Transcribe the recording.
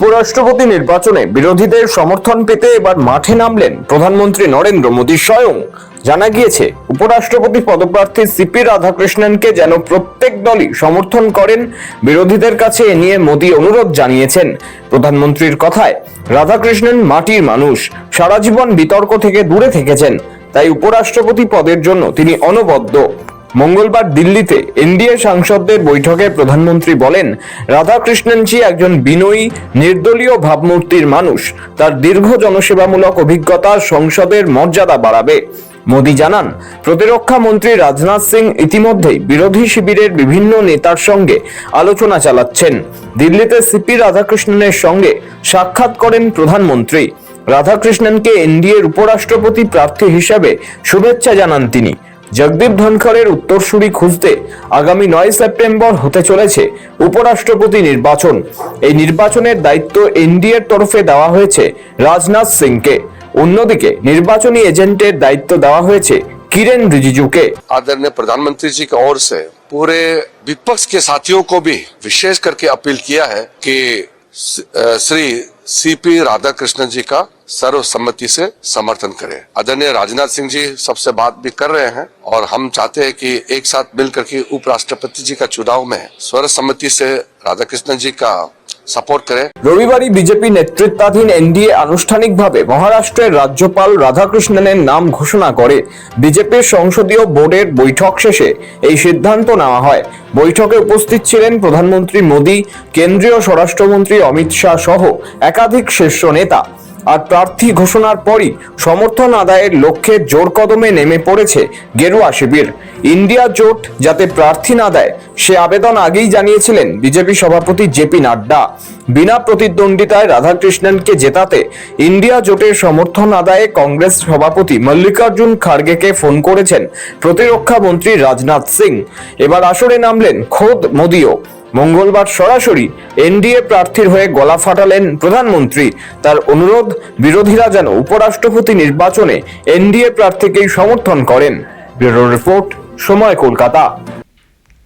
উপরাষ্ট্রপতি নির্বাচনে বিরোধীদের সমর্থন পেতে এবার মাঠে নামলেন প্রধানমন্ত্রী নরেন্দ্র মোদী স্বয়ং। জানা গিয়েছে, উপরাষ্ট্রপতি পদপ্রার্থী সিপি রাধাকৃষ্ণনকে যেন প্রত্যেক দলই সমর্থন করেন, বিরোধীদের কাছে এ নিয়ে মোদী অনুরোধ জানিয়েছেন। প্রধানমন্ত্রীর কথায়, রাধাকৃষ্ণন মাটির মানুষ, সারা জীবন বিতর্ক থেকে দূরে থেকেছেন, তাই উপরাষ্ট্রপতি পদের জন্য তিনি অনবদ্য। মঙ্গলবার দিল্লিতে এনডিএ সাংসদদের বৈঠকে প্রধানমন্ত্রী বলেন রাধাকৃষ্ণনজি একজন বিনয়ী, নির্দলীয় ভাবমূর্তির মানুষ। তার দীর্ঘ জনসেবামূলক অভিজ্ঞতা সংসদের মর্যাদা বাড়াবে। মোদী জানান, প্রতিরক্ষা মন্ত্রী রাজনাথ সিং ইতিমধ্যেই বিরোধী শিবিরের বিভিন্ন নেতার সঙ্গে আলোচনা চালাচ্ছেন। দিল্লিতে সিপি রাধাকৃষ্ণনের সঙ্গে সাক্ষাৎ করেন প্রধানমন্ত্রী। রাধাকৃষ্ণনকে এনডিএর উপরাষ্ট্রপতি প্রার্থী হিসাবে শুভেচ্ছা জানান তিনি। জগদীপ ধনখড়ের উত্তরসূরি খুঁজতে আগামী নয় সেপ্টেম্বর হতে চলেছে উপরাষ্ট্রপতি নির্বাচন এই নির্বাচনের দায়িত্ব এনডিএর তরফে দেওয়া হয়েছে রাজনাথ সিংকে অন্যদিকে নির্বাচনী এজেন্টের দায়িত্ব দেওয়া হয়েছে কিরেন রিজিজুকে आदरणीय प्रधानमंत्री जी की ओर से पूरे विपक्ष के साथियों को भी विशेष करके अपील किया है कि स- अ, श्री सीपी राधाकृष्णन जी का सर्वसम्मति से समर्थन करें आदरणीय राजनाथ सिंह जी सबसे बात भी कर रहे हैं और हम चाहते हैं कि एक साथ मिलकर के उपराष्ट्रपति जी का चुनाव में सर्वसम्मति से राधाकृष्णन जी का সাপোর্ট করে। রবিবারই বিজেপি নেতৃত্বাধীন এনডিএ আনুষ্ঠানিকভাবে মহারাষ্ট্রের রাজ্যপাল রাধাকৃষ্ণনের নাম ঘোষণা করে। বিজেপির সংসদীয় বোর্ডের বৈঠক শেষে এই সিদ্ধান্ত নেওয়া হয়। বৈঠকে উপস্থিত ছিলেন প্রধানমন্ত্রী মোদী, কেন্দ্রীয় স্বরাষ্ট্রমন্ত্রী অমিত শাহ সহ একাধিক শীর্ষ নেতা। আর প্রার্থী ঘোষণার পরই সমর্থন আদায়ের লক্ষ্যে জোর কদমে নেমে পড়েছে গেরুয়া শিবির। ইন্ডিয়া জোট যাতে প্রার্থী না দেয়, সে আবেদন আগেই জানিয়েছিলেন বিজেপি সভাপতি জেপি নাড্ডা। বিনা প্রতিদ্বন্দ্বিতায় রাধাকৃষ্ণনকে জেতাতে ইন্ডিয়া জোটের সমর্থন আদায়ে কংগ্রেস সভাপতি মল্লিকার্জুন খার্গেকে ফোন করেছেন প্রতিরক্ষা মন্ত্রী রাজনাথ সিং। এবার আসরে নামলেন খোদ মোদিও। মঙ্গলবার সরাসরি এনডিএ প্রার্থীর হয়ে গলা ফাটালেন প্রধানমন্ত্রী। তার অনুরোধ, বিরোধীরা যেন উপরাষ্ট্রপতি নির্বাচনে এনডিএ প্রার্থীকেই সমর্থন করেন। ব্যুরো রিপোর্ট, সময় কলকাতা।